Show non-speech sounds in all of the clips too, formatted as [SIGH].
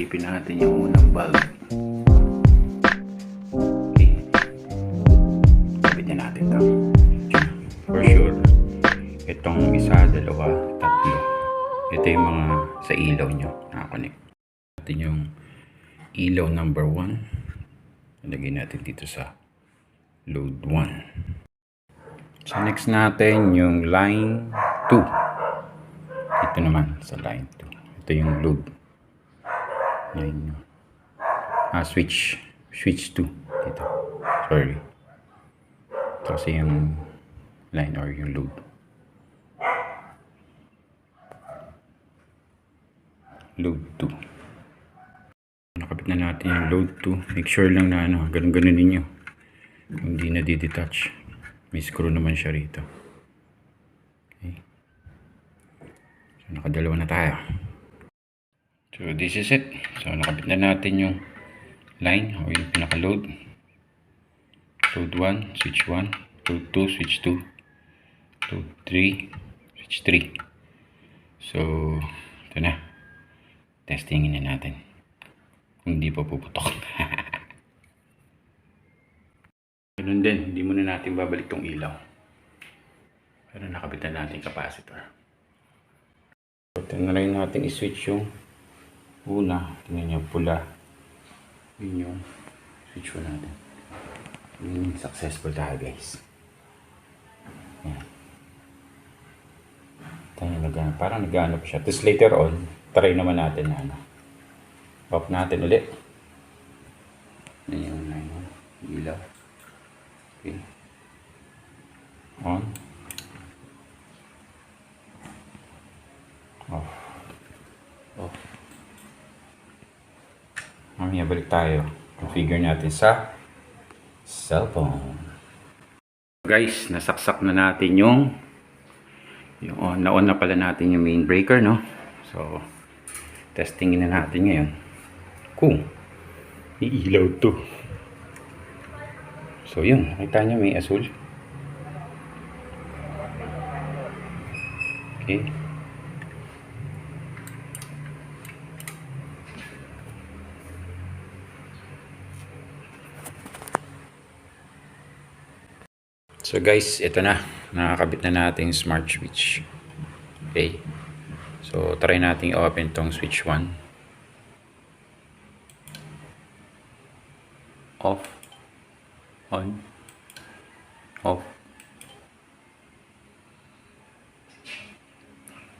Hanapin natin yung unang bulb. Okay. Sabit na natin to. For sure. Itong isa, dalawa, tatlo. Ito yung mga sa ilaw nyo. Nakakonect. Natin yung ilaw number 1. Lagay natin dito sa load 1. So next natin yung line 2. Ito naman sa line 2. Ito yung load. Line ah, switch. Switch 2. Dito. Sorry. Ito kasi yung line or yung load. Load 2. Nakapit na natin yung load 2. Make sure lang na ano, ganun-ganun ninyo. Hindi na di-detach. May screw naman siya rito. Okay. So, nakadalawa na tayo. So, this is it. So, nakabit na natin yung line o yung pinaka-load. Load 1, switch 1. Load 2, switch 2. Load 3, switch 3. So, ito na. Testingin na natin. Kung hindi pa puputok. [LAUGHS] Ganun din, hindi muna natin babalik tong ilaw. Pero nakabit na natin capacitor. So, tinry natin i-switch yung una. Tingnan nyo, pula. Yun yung ko natin. Yun, successful tayo guys. Yan. Tayo nag parang nag-ano pa siya. Tapos later on, try naman natin na ano. Off natin ulit. Yan yung on. Ilaw. Okay. On. Off. Off. Mamaya balik tayo. Configure natin sa cellphone. Guys, nasaksak na natin yung yung on, na-on na pala natin yung main breaker, no? So, testingin na natin ngayon kung iilaw to. So yun, nakita nyo may asul. Okay. So guys, ito na. Nakakabit na natin smart switch. Okay. So try natin i-open tong switch 1. Off on off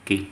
okay